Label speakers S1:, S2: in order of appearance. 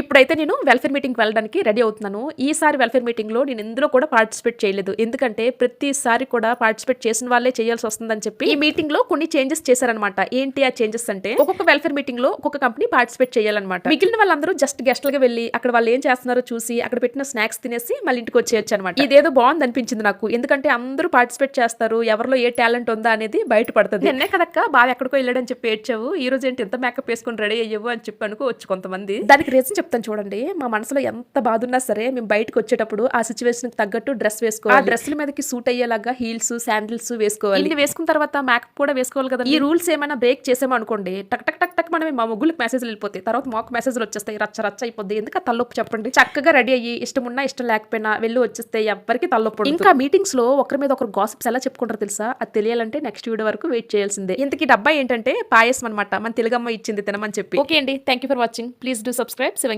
S1: ఇప్పుడైతే నేను welfare meeting వెళ్ళడానికి రెడీ అవుతున్నాను. ఈసారి వెల్ఫేర్ మీటింగ్లో నేను ఇందులో కూడా పార్టిసిపేట్ చేయలేదు. ఎందుకంటే ప్రతిసారి కూడా పార్టిసిపేట్ చేసిన వాళ్ళే చేయాల్సి వస్తుందని చెప్పి ఈ మీటింగ్లో కొన్ని చేంజెస్ చేశారనమాట ఏంటి ఆ చేంజెస్ అంటే ఒక్కొక్క వెల్ఫేర్ మీటింగ్లో ఒక్కొక్క కంపెనీ పార్టిసిపేట్ చేయాలన్నమాట. మిగిలిన వాళ్ళందరూ జస్ట్ గెస్ట్లుగా వెళ్ళి అక్కడ వాళ్ళు ఏం చేస్తున్నారో చూసి అక్కడ పెట్టిన స్నాక్స్ తినేసి మళ్ళీ ఇంటికి వచ్చేయచ్చు అనమాట ఇదేదో బాగుంది అనిపించింది నాకు. ఎందుకంటే అందరూ పార్టిసిపేట్ చేస్తారు. ఎవరిలో ఏ టాలెంట్ ఉందా అనేది బయటపడుతుంది. నిన్నే కదక్క బాగా ఎక్కడికో వెళ్ళాడని చెప్పి ఏడ్చావు. ఈ రోజు ఏంటి ఎంత మేకప్ వేసుకుని రెడీ అయ్యవు అని చెప్పి అనుకోవచ్చు కొంతమంది. దానికి రీజన్ చెప్తాను చూడండి. మా మనసులో ఎంత బాధ ఉన్నా సరే మేము బయటకు వచ్చేటప్పుడు ఆ సిచ్యువేషన్ తగ్గట్టు డ్రెస్ వేసుకోవాలి. ఆ డ్రెస్ల మీదకి సూట్ అయ్యేలాగా హీల్స్ శాండిల్స్ వేసుకోవాలి. వేసుకున్న తర్వాత మేకప్ కూడా వేసుకోవాలి కదా ఈ రూల్స్ ఏమైనా బ్రేక్ చేసామో అనుకోండి టక్ టక్ టక్ టక్ మనం మా ముగ్గులకు మెసేజ్లు వెళ్ళిపోతాయి. తర్వాత మాకు మెసేజ్లు వచ్చేస్తాయి. రచ్చ రచ్చ అయిపోద్ది. ఎందుకు తల్లొప్పు చెప్పండి? చక్కగా రెడీ అయ్యి ఇష్టం ఉన్నా ఇష్టం లేకపోయినా వెళ్ళి వచ్చేస్తే ఎవరికి తల్లొప్పు. ఇంకా మీటింగ్స్లో ఒకరి మీద ఒకరు గాసిప్స్ ఎలా చెప్పుకుంటారు తెలుసా? అది తెలియాలంటే నెక్స్ట్ వీడియో వరకు వెయిట్ చేయాల్సిందే. ఇంతకీ డబ్బా ఏంటంటే పాయసం అనమాట మన తెలుగమ్మ ఇచ్చింది తినమని చెప్పి. ఓకే అండి. Thank you for watching please do subscribe Shivangi